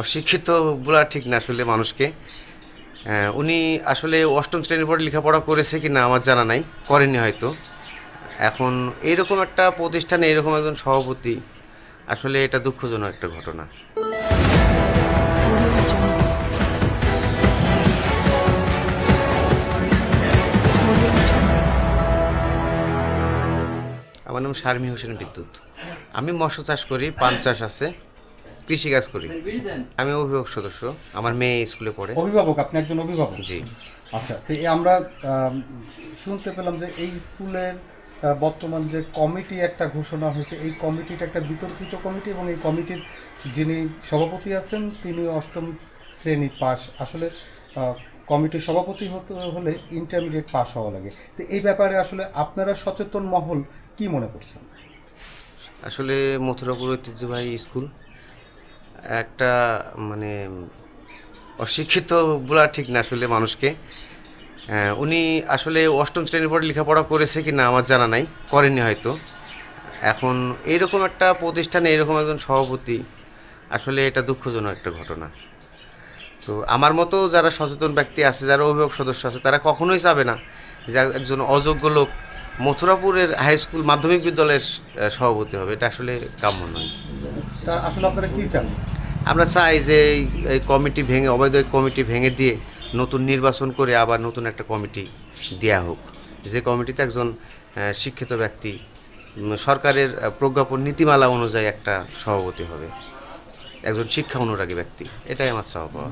অশিক্ষিত বলা ঠিক না আসলে মানুষকে। উনি আসলে অষ্টম শ্রেণির পরে লেখাপড়া করেছে কি না আমার জানা নাই করেনি হয়তো। এখন এইরকম একটা প্রতিষ্ঠানে এরকম একজন সভাপতি, আসলে এটা দুঃখজনক একটা ঘটনা। আমার নাম শারমি হোসেন বিদ্যুৎ। আমি মৎস্য চাষ করি পান চাষ আছে। কৃষিকাজ করি। আমি অভিভাবক সদস্য আমার মেয়ে স্কুলে পড়ে। অভিভাবক আপনি একজন অভিভাবক? জি। আচ্ছা তো আমরা আম, শুনতে পেলাম যে এই স্কুলের বর্তমান যে কমিটি একটা ঘোষণা হয়েছে এই কমিটিটা একটা বিতর্কিত কমিটি এবং এই কমিটির যিনি সভাপতি আছেন তিনি অষ্টম শ্রেণি পাস আসলে কমিটির সভাপতি হতে হলে ইন্টারমিডিয়েট পাস হওয়া লাগে। তো এই ব্যাপারে আসলে আপনারা সচেতন মহল কি মনে করছেন? আসলে মথুরাপুর ঐতিহ্যবাহী স্কুল একটা মানে অশিক্ষিত বলা ঠিক না আসলে মানুষকে। উনি আসলে অষ্টম শ্রেণির পরে লেখাপড়া করেছে কি না আমার জানা নাই করেনি হয়তো। এখন এইরকম একটা প্রতিষ্ঠানে এরকম একজন সভাপতি, আসলে এটা দুঃখজনক একটা ঘটনা। তো আমার মতো যারা সচেতন ব্যক্তি আছে, যারা অভিভাবক সদস্য আছে, তারা কখনোই চাবে না যে একজন অযোগ্য লোক মথুরাপুরের হাই স্কুল মাধ্যমিক বিদ্যালয়ের সভাপতি হবে। এটা আসলে কাম্য নয়। তা আসলে আপনারা কি চান? আমরা চাই যে এই- এই কমিটি ভেঙে অবৈধ কমিটি ভেঙে দিয়ে নতুন নির্বাচন করে আবার নতুন একটা কমিটি দেয়া হোক। যে কমিটিতে একজন শিক্ষিত ব্যক্তি সরকারের প্রজ্ঞাপন নীতিমালা অনুযায়ী একটা সভাপতি হবে। একজন শিক্ষা অনুরাগী ব্যক্তি। এটাই আমার চাওয়া পাওয়া।